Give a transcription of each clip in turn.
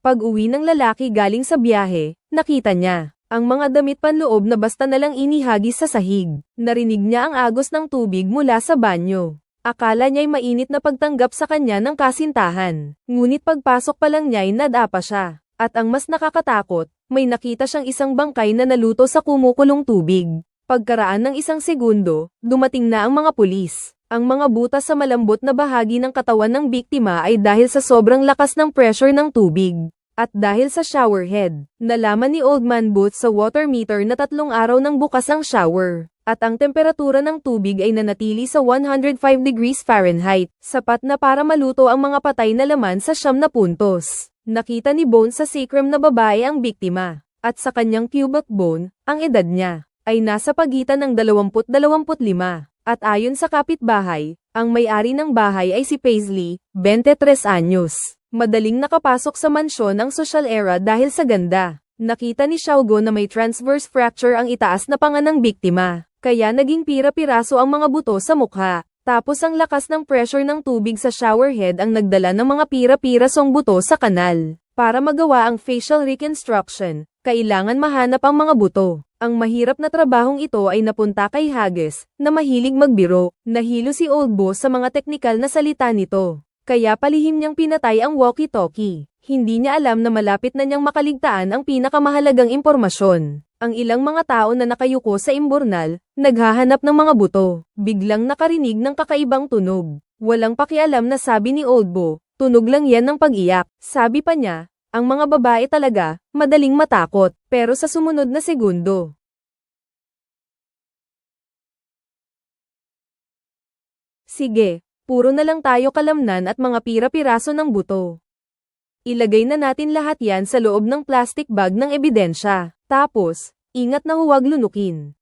Pag uwi ng lalaki galing sa biyahe, nakita niya. Ang mga damit panloob na basta nalang inihagis sa sahig. Narinig niya ang agos ng tubig mula sa banyo. Akala niya'y mainit na pagtanggap sa kanya ng kasintahan. Ngunit pagpasok pa lang niya'y nadapa siya. At ang mas nakakatakot, may nakita siyang isang bangkay na naluto sa kumukulong tubig. Pagkaraan ng isang segundo, dumating na ang mga pulis. Ang mga butas sa malambot na bahagi ng katawan ng biktima ay dahil sa sobrang lakas ng pressure ng tubig. At dahil sa shower head, nalaman ni Old Man Booth sa water meter na tatlong araw nang bukas ang shower. At ang temperatura ng tubig ay nanatili sa 105 degrees Fahrenheit, sapat na para maluto ang mga patay na laman sa siyam na puntos. Nakita ni Bones sa sacrum na babae ang biktima, at sa kanyang pubic bone, ang edad niya, ay nasa pagitan ng 20-25. At ayon sa kapitbahay, ang may-ari ng bahay ay si Paisley, 23 anyos. Madaling nakapasok sa mansyon ng social era dahil sa ganda. Nakita ni Xiaogo na may transverse fracture ang itaas na panga ng biktima, kaya naging pira-piraso ang mga buto sa mukha. Tapos ang lakas ng pressure ng tubig sa showerhead ang nagdala ng mga pira-pirasong buto sa kanal. Para magawa ang facial reconstruction, kailangan mahanap ang mga buto. Ang mahirap na trabahong ito ay napunta kay Hages, na mahilig magbiro. Nahilo si Old Boss sa mga teknikal na salita nito. Kaya palihim niyang pinatay ang walkie-talkie. Hindi niya alam na malapit na niyang makaligtaan ang pinakamahalagang impormasyon. Ang ilang mga tao na nakayuko sa imburnal, naghahanap ng mga buto. Biglang nakarinig ng kakaibang tunog. Walang pakialam na sabi ni Old Bo, tunog lang yan ng pag-iyak. Sabi pa niya, ang mga babae talaga, madaling matakot, pero sa sumunod na segundo. Sige, puro na lang tayo kalamnan at mga pira-piraso ng buto. Ilagay na natin lahat yan sa loob ng plastic bag ng ebidensya. Tapos, ingat na huwag lunukin.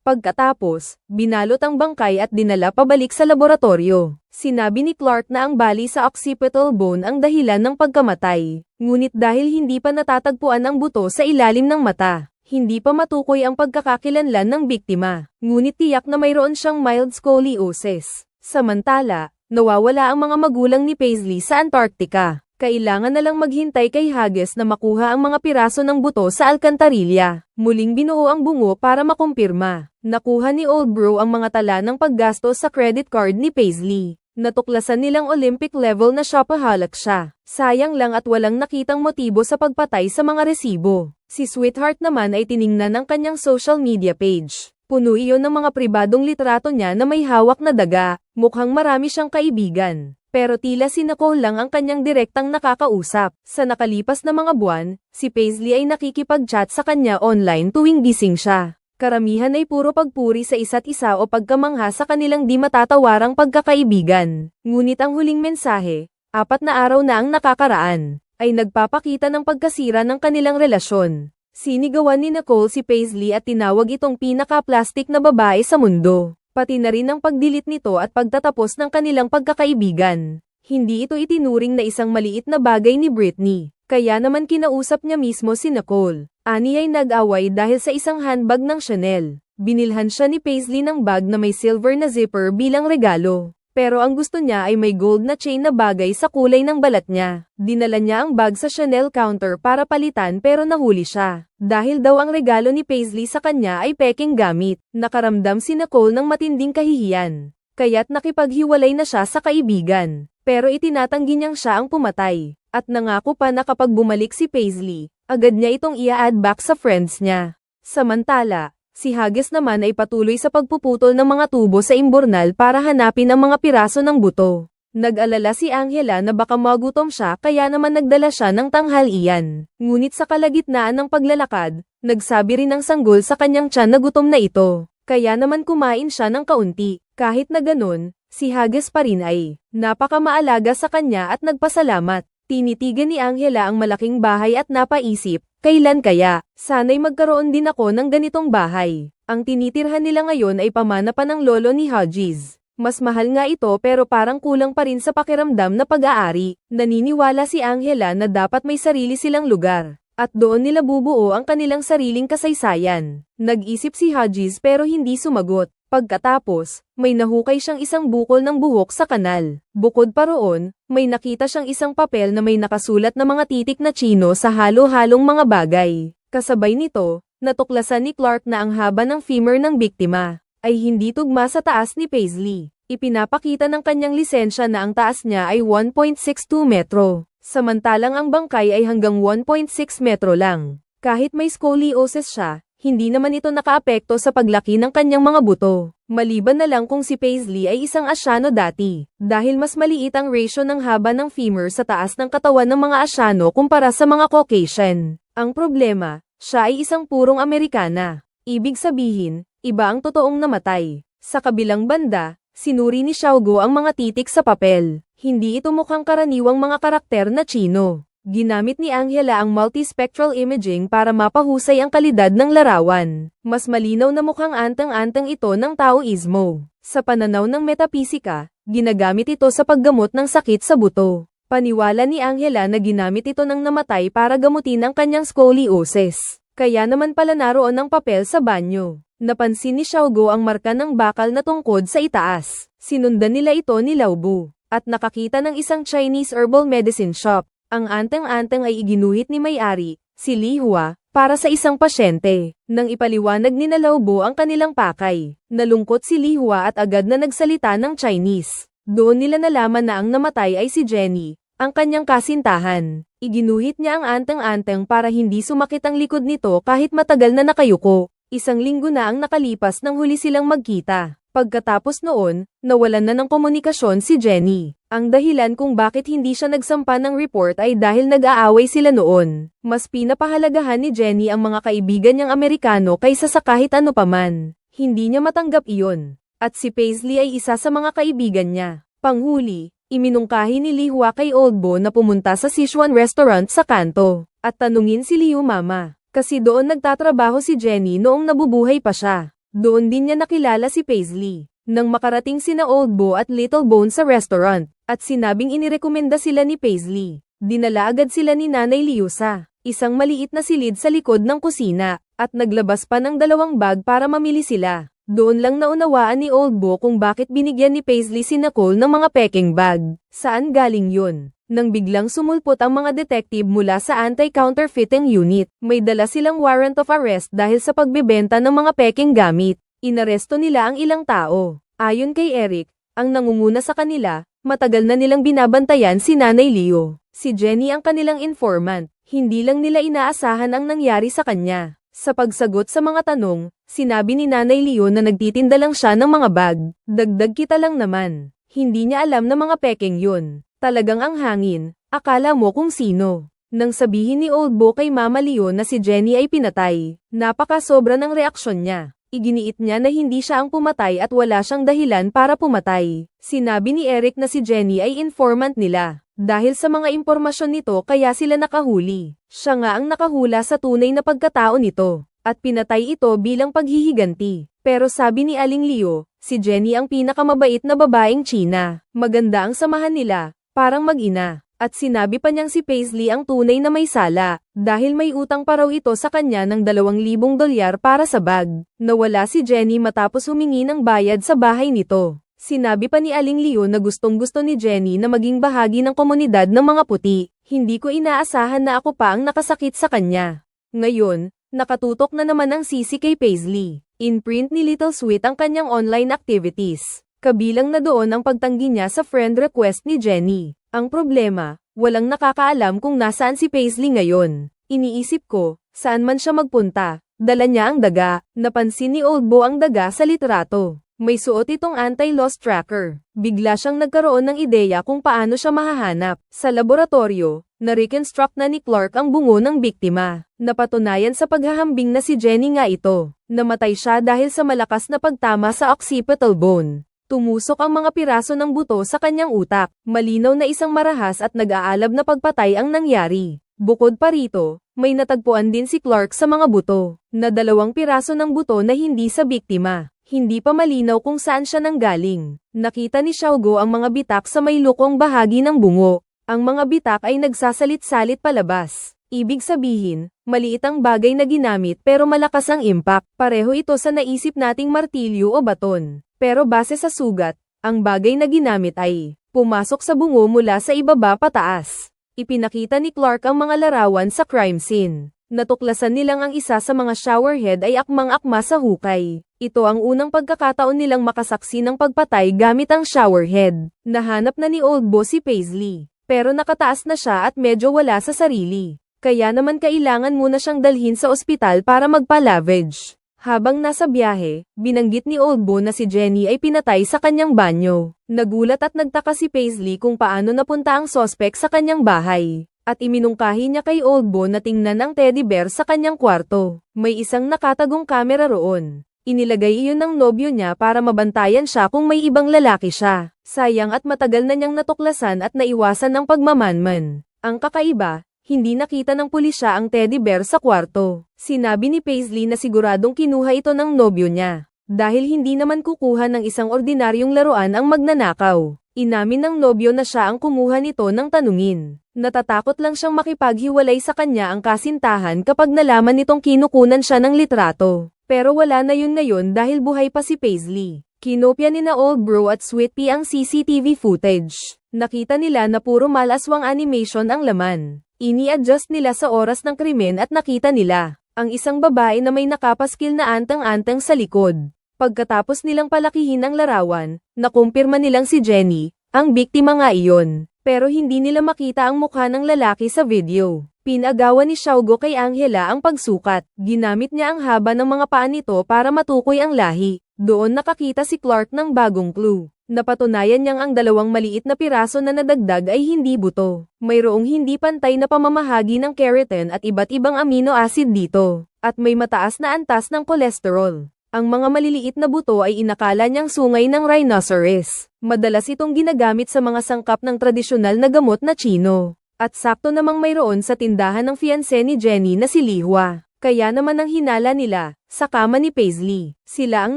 Pagkatapos, binalot ang bangkay at dinala pabalik sa laboratorio. Sinabi ni Clark na ang bali sa occipital bone ang dahilan ng pagkamatay. Ngunit dahil hindi pa natatagpuan ang buto sa ilalim ng mata, hindi pa matukoy ang pagkakakilanlan ng biktima. Ngunit tiyak na mayroon siyang mild scoliosis. Samantala, nawawala ang mga magulang ni Paisley sa Antarctica. Kailangan na lang maghintay kay Hages na makuha ang mga piraso ng buto sa alkantarilya. Muling binuo ang bungo para makumpirma. Nakuha ni Old Bro ang mga tala ng paggastos sa credit card ni Paisley. Natuklasan nilang Olympic level na shopaholic siya. Sayang lang at walang nakitang motibo sa pagpatay sa mga resibo. Si Sweetheart naman ay tiningnan ng kanyang social media page. Puno iyon ng mga pribadong litrato niya na may hawak na daga. Mukhang marami siyang kaibigan. Pero tila si Nicole lang ang kanyang direktang nakakausap. Sa nakalipas na mga buwan, si Paisley ay nakikipag-chat sa kanya online tuwing gising siya. Karamihan ay puro pagpuri sa isa't isa o pagkamangha sa kanilang di matatawarang pagkakaibigan. Ngunit ang huling mensahe, apat na araw na ang nakakaraan, ay nagpapakita ng pagkasira ng kanilang relasyon. Sinigawan ni Nicole si Paisley at tinawag itong pinaka-plastic na babae sa mundo pati na rin ang pagdilit nito at pagtatapos ng kanilang pagkakaibigan. Hindi ito itinuring na isang maliit na bagay ni Britney, kaya naman kinausap niya mismo si Nicole. Ani ay nag-away dahil sa isang handbag ng Chanel. Binilhan siya ni Paisley ng bag na may silver na zipper bilang regalo. Pero ang gusto niya ay may gold na chain na bagay sa kulay ng balat niya. Dinala niya ang bag sa Chanel counter para palitan pero nahuli siya. Dahil daw ang regalo ni Paisley sa kanya ay peking gamit. Nakaramdam si Nicole ng matinding kahihiyan. Kaya't nakipaghiwalay na siya sa kaibigan. Pero itinatanggi niyang siya ang pumatay. At nangako pa na kapag bumalik si Paisley, agad niya itong ia-add back sa friends niya. Samantala, Si Hages naman ay patuloy sa pagpuputol ng mga tubo sa imburnal para hanapin ang mga piraso ng buto. Nag-alala si Angela na baka magutom siya kaya naman nagdala siya ng tanghalian. Ngunit sa kalagitnaan ng paglalakad, nagsabi rin ng sanggol sa kanyang tiyan na gutom na ito. Kaya naman kumain siya ng kaunti. Kahit na ganun, si Hages pa rin ay napakamaalaga sa kanya at nagpasalamat. Tinitigan ni Angela ang malaking bahay at napaisip, Kailan kaya? Sana'y magkaroon din ako ng ganitong bahay. Ang tinitirhan nila ngayon ay pamana pa ng lolo ni Hodges. Mas mahal nga ito pero parang kulang pa rin sa pakiramdam na pag-aari. Naniniwala si Angela na dapat may sarili silang lugar. At doon nila bubuo ang kanilang sariling kasaysayan. Nag-isip si Hodges pero hindi sumagot. Pagkatapos, may nahukay siyang isang bukol ng buhok sa kanal. Bukod pa roon, may nakita siyang isang papel na may nakasulat na mga titik na chino sa halo-halong mga bagay. Kasabay nito, natuklasan ni Clark na ang haba ng femur ng biktima ay hindi tugma sa taas ni Paisley. Ipinapakita ng kanyang lisensya na ang taas niya ay 1.62 metro, samantalang ang bangkay ay hanggang 1.6 metro lang. Kahit may scoliosis siya, hindi naman ito nakaapekto sa paglaki ng kanyang mga buto. Maliban na lang kung si Paisley ay isang asyano dati, dahil mas maliit ang ratio ng haba ng femur sa taas ng katawan ng mga asyano kumpara sa mga Caucasian. Ang problema, siya ay isang purong Amerikana. Ibig sabihin, iba ang totoong namatay. Sa kabilang banda, sinuri ni Xiaogo ang mga titik sa papel. Hindi ito mukhang karaniwang mga karakter na Chino. Ginamit ni Angela ang multispectral imaging para mapahusay ang kalidad ng larawan. Mas malinaw na mukhang antang-antang ito ng Taoismo. Sa pananaw ng metapisika, ginagamit ito sa paggamot ng sakit sa buto. Paniwala ni Angela na ginamit ito ng namatay para gamutin ang kanyang scoliosis. Kaya naman pala naroon ang papel sa banyo. Napansin ni Xiaogo ang marka ng bakal na tungkod sa itaas. Sinundan nila ito ni Laubu. At nakakita ng isang Chinese herbal medicine shop. Ang anteng-anteng ay iginuhit ni may-ari, si Li Hua, para sa isang pasyente. Nang ipaliwanag ni Nalaubo ang kanilang pakay, nalungkot si Li Hua at agad na nagsalita ng Chinese. Doon nila nalaman na ang namatay ay si Jenny, ang kanyang kasintahan. Iginuhit niya ang anteng-anteng para hindi sumakit ang likod nito kahit matagal na nakayuko. Isang linggo na ang nakalipas nang huli silang magkita. Pagkatapos noon, nawalan na ng komunikasyon si Jenny. Ang dahilan kung bakit hindi siya nagsampa ng report ay dahil nag-aaway sila noon. Mas pinapahalagahan ni Jenny ang mga kaibigan niyang Amerikano kaysa sa kahit ano paman. Hindi niya matanggap iyon. At si Paisley ay isa sa mga kaibigan niya. Panghuli, iminungkahi ni Li Hua kay Oldbo na pumunta sa Sichuan restaurant sa kanto. At tanungin si Liu Mama. Kasi doon nagtatrabaho si Jenny noong nabubuhay pa siya. Doon din niya nakilala si Paisley. Nang makarating sina Old Bo at Little Bone sa restaurant, at sinabing inirekomenda sila ni Paisley, dinala agad sila ni Nanay Liusa, isang maliit na silid sa likod ng kusina, at naglabas pa ng dalawang bag para mamili sila. Doon lang naunawaan ni Old Bo kung bakit binigyan ni Paisley si Nicole ng mga peking bag. Saan galing yun? Nang biglang sumulpot ang mga detective mula sa anti-counterfeiting unit, may dala silang warrant of arrest dahil sa pagbebenta ng mga peking gamit. Inaresto nila ang ilang tao. Ayon kay Eric, ang nangunguna sa kanila, matagal na nilang binabantayan si Nanay Leo. Si Jenny ang kanilang informant, hindi lang nila inaasahan ang nangyari sa kanya. Sa pagsagot sa mga tanong, sinabi ni Nanay Leo na nagtitinda lang siya ng mga bag. Dagdag kita lang naman. Hindi niya alam na mga peking yun. Talagang ang hangin, akala mo kung sino. Nang sabihin ni Old Bo kay Mama Leo na si Jenny ay pinatay, napaka-sobra ng reaksyon niya. Iginiit niya na hindi siya ang pumatay at wala siyang dahilan para pumatay. Sinabi ni Eric na si Jenny ay informant nila. Dahil sa mga impormasyon nito kaya sila nakahuli. Siya nga ang nakahula sa tunay na pagkatao nito. At pinatay ito bilang paghihiganti. Pero sabi ni Aling Leo, si Jenny ang pinakamabait na babaeng China. Maganda ang samahan nila, parang mag-ina. At sinabi pa niyang si Paisley ang tunay na may sala, dahil may utang pa raw ito sa kanya ng 2,000 dolyar para sa bag. Nawala si Jenny matapos humingi ng bayad sa bahay nito. Sinabi pa ni Aling Leo na gustong gusto ni Jenny na maging bahagi ng komunidad ng mga puti. Hindi ko inaasahan na ako pa ang nakasakit sa kanya. Ngayon, nakatutok na naman ang sisi kay Paisley. In-print ni Little Sweet ang kanyang online activities. Kabilang na doon ang pagtanggi niya sa friend request ni Jenny. Ang problema, walang nakakaalam kung nasaan si Paisley ngayon. Iniisip ko, saan man siya magpunta, dala niya ang daga. Napansin ni Old Bo ang daga sa litrato. May suot itong anti-loss tracker. Bigla siyang nagkaroon ng ideya kung paano siya mahahanap. Sa laboratorio, na-reconstruct na ni Clark ang bungo ng biktima. Napatunayan sa paghahambing na si Jenny nga ito. Namatay siya dahil sa malakas na pagtama sa occipital bone. Tumusok ang mga piraso ng buto sa kanyang utak. Malinaw na isang marahas at nag-aalab na pagpatay ang nangyari. Bukod pa rito, may natagpuan din si Clark sa mga buto, na dalawang piraso ng buto na hindi sa biktima. Hindi pa malinaw kung saan siya nanggaling. Nakita ni Xiaogo ang mga bitak sa may lukong bahagi ng bungo. Ang mga bitak ay nagsasalit-salit palabas. Ibig sabihin, Maliit ang bagay na ginamit pero malakas ang impact. Pareho ito sa naisip nating martilyo o baton. Pero base sa sugat, ang bagay na ginamit ay pumasok sa bungo mula sa ibaba pataas. Ipinakita ni Clark ang mga larawan sa crime scene. Natuklasan nilang ang isa sa mga showerhead ay akmang-akma sa hukay. Ito ang unang pagkakataon nilang makasaksi ng pagpatay gamit ang showerhead. Nahanap na ni Old Bo si Paisley. Pero nakataas na siya at medyo wala sa sarili. Kaya naman kailangan muna siyang dalhin sa ospital para magpa-lavage. Habang nasa biyahe, binanggit ni Old Bo na si Jenny ay pinatay sa kanyang banyo. Nagulat at nagtaka si Paisley kung paano napunta ang sospek sa kanyang bahay. At iminungkahi niya kay Old Bo na tingnan ang teddy bear sa kanyang kwarto. May isang nakatagong kamera roon. Inilagay iyon ng nobyo niya para mabantayan siya kung may ibang lalaki siya. Sayang at matagal na niyang natuklasan at naiwasan ng pagmamanman. Ang kakaiba, hindi nakita ng pulisya ang teddy bear sa kwarto. Sinabi ni Paisley na siguradong kinuha ito ng nobyo niya. Dahil hindi naman kukuha ng isang ordinaryong laruan ang magnanakaw. Inamin ng nobyo na siya ang kumuha nito ng tanungin. Natatakot lang siyang makipaghiwalay sa kanya ang kasintahan kapag nalaman nitong kinukunan siya ng litrato. Pero wala na yun ngayon dahil buhay pa si Paisley. Kinopya ni na Old Bro at Sweet Pea ang CCTV footage. Nakita nila na puro malaswang animation ang laman. Ini-adjust nila sa oras ng krimen at nakita nila ang isang babae na may nakapaskil na antang-antang sa likod. Pagkatapos nilang palakihin ang larawan, nakumpirma nilang si Jenny, ang biktima nga iyon. Pero hindi nila makita ang mukha ng lalaki sa video. Pinagawa ni Xiaogo kay Angela ang pagsukat. Ginamit niya ang haba ng mga paa nito para matukoy ang lahi. Doon nakakita si Clark ng bagong clue. Napatunayan niyang ang dalawang maliit na piraso na nadagdag ay hindi buto. Mayroong hindi pantay na pamamahagi ng keratin at iba't ibang amino acid dito. At may mataas na antas ng kolesterol. Ang mga maliliit na buto ay inakala niyang sungay ng rhinoceros. Madalas itong ginagamit sa mga sangkap ng tradisyonal na gamot na Chino. At sakto namang mayroon sa tindahan ng fiancé ni Jenny na si Lihua. Kaya naman ang hinala nila, sa kama ni Paisley. Sila ang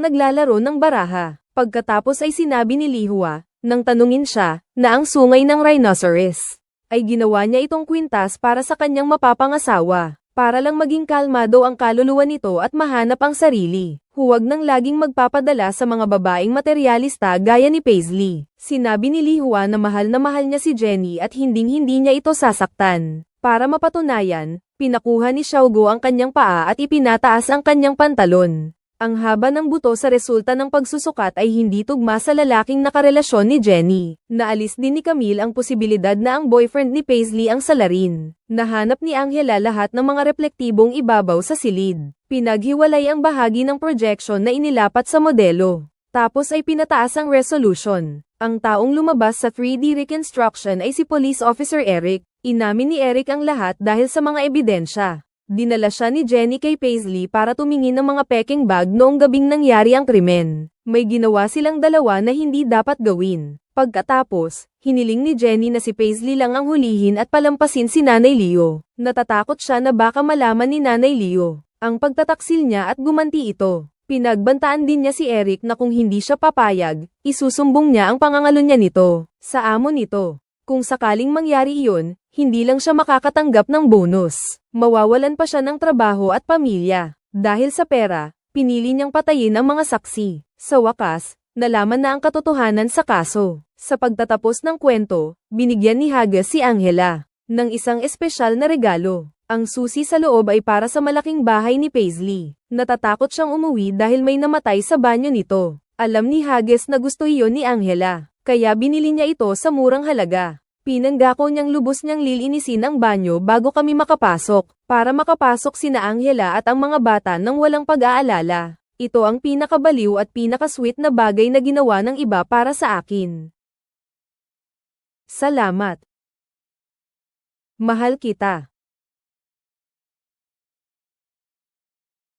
naglalaro ng baraha. Pagkatapos ay sinabi ni Lihua, nang tanungin siya, na ang sungay ng rhinoceros ay ginawa niya itong kwintas para sa kanyang mapapangasawa, para lang maging kalmado ang kaluluwa nito at mahanap ang sarili. Huwag nang laging magpapadala sa mga babaeng materialista gaya ni Paisley. Sinabi ni Lihua na mahal na mahal niya si Jenny at hinding-hindi niya ito sasaktan. Para mapatunayan, pinakuha ni Xiaogo ang kanyang paa at ipinataas ang kanyang pantalon. Ang haba ng buto sa resulta ng pagsusukat ay hindi tugma sa lalaking nakarelasyon ni Jenny. Naalis din ni Camille ang posibilidad na ang boyfriend ni Paisley ang salarin. Nahanap ni Angela lahat ng mga reflektibong ibabaw sa silid. Pinaghiwalay ang bahagi ng projection na inilapat sa modelo. Tapos ay pinataas ang resolution. Ang taong lumabas sa 3D reconstruction ay si Police Officer Eric. Inamin ni Eric ang lahat dahil sa mga ebidensya. Dinala siya ni Jenny kay Paisley para tumingin ng mga peking bag noong gabing nangyari ang krimen. May ginawa silang dalawa na hindi dapat gawin. Pagkatapos, hiniling ni Jenny na si Paisley lang ang hulihin at palampasin si Nanay Leo. Natatakot siya na baka malaman ni Nanay Leo ang pagtataksil niya at gumanti ito. Pinagbantaan din niya si Eric na kung hindi siya papayag, isusumbong niya ang pangangalo niya nito sa amo nito. Kung sakaling mangyari iyon, hindi lang siya makakatanggap ng bonus. Mawawalan pa siya ng trabaho at pamilya. Dahil sa pera, pinili niyang patayin ang mga saksi. Sa wakas, nalaman na ang katotohanan sa kaso. Sa pagtatapos ng kwento, binigyan ni Haga si Angela ng isang espesyal na regalo. Ang susi sa loob ay para sa malaking bahay ni Paisley. Natatakot siyang umuwi dahil may namatay sa banyo nito. Alam ni Hages na gusto iyon ni Angela. Kaya binili niya ito sa murang halaga. Pinanggako niyang lubos niyang lilinisin ang banyo bago kami makapasok, para makapasok sina Angela at ang mga bata nang walang pag-aalala. Ito ang pinakabaliw at pinakasweet na bagay na ginawa ng iba para sa akin. Salamat. Mahal kita.